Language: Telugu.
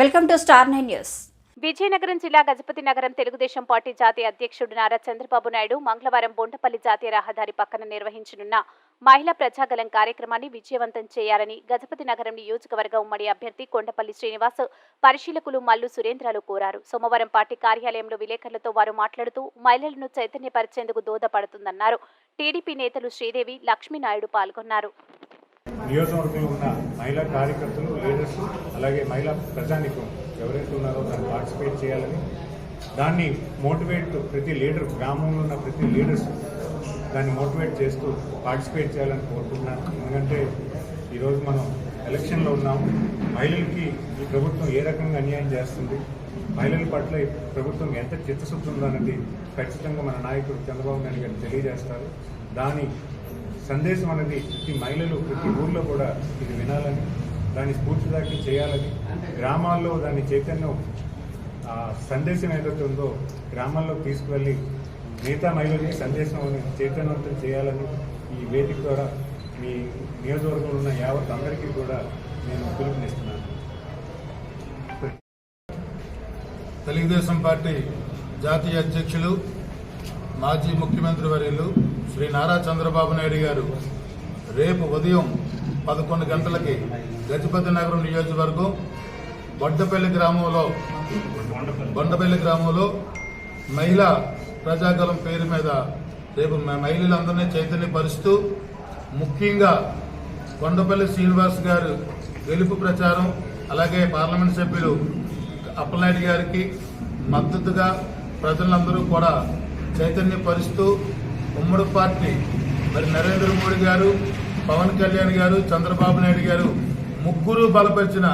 Welcome to star nine news. Vizianagaram జిల్లా గజపతి నగరం తెలుగుదేశం పార్టీ జాతీయ అధ్యక్షుడు నారా చంద్రబాబు నాయుడు మంగళవారం బొండపల్లి జాతీయ రహదారి పక్కన నిర్వహించనున్న మహిళా ప్రజాగలం కార్యక్రమాన్ని విజయవంతం చేయాలని గజపతి నగరం నియోజకవర్గ ఉమ్మడి అభ్యర్థి కొండపల్లి శ్రీనివాస్ పరిశీలకులు మల్లు సురేంద్రలు కోరారు. సోమవారం పార్టీ కార్యాలయంలో విలేకరులతో వారు మాట్లాడుతూ మహిళలను చైతన్యపరిచేందుకు దోహదపడుతుందన్నారు. టీడీపీ నేతలు శ్రీదేవి లక్ష్మీనాయుడు పాల్గొన్నారు. నియోజకవర్గంలో ఉన్న మహిళా కార్యకర్తలు లీడర్స్ అలాగే మహిళా ప్రజానికం ఎవరైతే ఉన్నారో దాన్ని పార్టిసిపేట్ చేయాలని దాన్ని మోటివేట్ ప్రతి లీడర్ గ్రామంలో ఉన్న ప్రతి లీడర్స్ దాన్ని మోటివేట్ చేస్తూ పార్టిసిపేట్ చేయాలని కోరుకుంటున్నాను. ఎందుకంటే ఈరోజు మనం ఎలక్షన్లో ఉన్నాము మహిళలకి ఈ ప్రభుత్వం ఏ రకంగా అన్యాయం చేస్తుంది? మహిళల పట్ల ఈ ప్రభుత్వం ఎంత చిత్తశుద్ధి ఉందన్నది అనేది ఖచ్చితంగా మన నాయకుడు చంద్రబాబు నాయుడు గారు తెలియజేస్తారు. దాని సందేశం అనేది ప్రతి మహిళలు ప్రతి ఊర్లో కూడా ఇది వినాలని దాన్ని స్ఫూర్తిదాకి చేయాలని గ్రామాల్లో దాని చైతన్యం ఆ సందేశం ఏదైతే ఉందో గ్రామాల్లో తీసుకువెళ్ళి మిగతా మహిళలకి సందేశం చైతన్యవంతం చేయాలని ఈ వేదిక ద్వారా మీ నియోజకవర్గంలో ఉన్న యావత్ అందరికీ కూడా నేను పిలుపునిస్తున్నాను. తెలుగుదేశం పార్టీ జాతీయ అధ్యక్షులు మాజీ ముఖ్యమంత్రి వర్యులు శ్రీ నారా చంద్రబాబు నాయుడు గారు రేపు ఉదయం పదకొండు గంటలకి గజపతి నగరం నియోజకవర్గం బొడ్డపల్లి గ్రామంలో బొండపల్లి గ్రామంలో మహిళా ప్రజాగలం పేరు మీద రేపు మహిళలందరినీ చైతన్యపరుస్తూ ముఖ్యంగా కొండపల్లి శ్రీనివాస్ గారు గెలుపు ప్రచారం అలాగే పార్లమెంట్ సభ్యులు అప్పలనాయుడు గారికి మద్దతుగా ప్రజలందరూ కూడా చైతన్యపరుస్తూ ఉమ్మడి పార్టీ మరి నరేంద్ర మోడీ గారు పవన్ కళ్యాణ్ గారు చంద్రబాబు నాయుడు గారు ముగ్గురు బలపరిచిన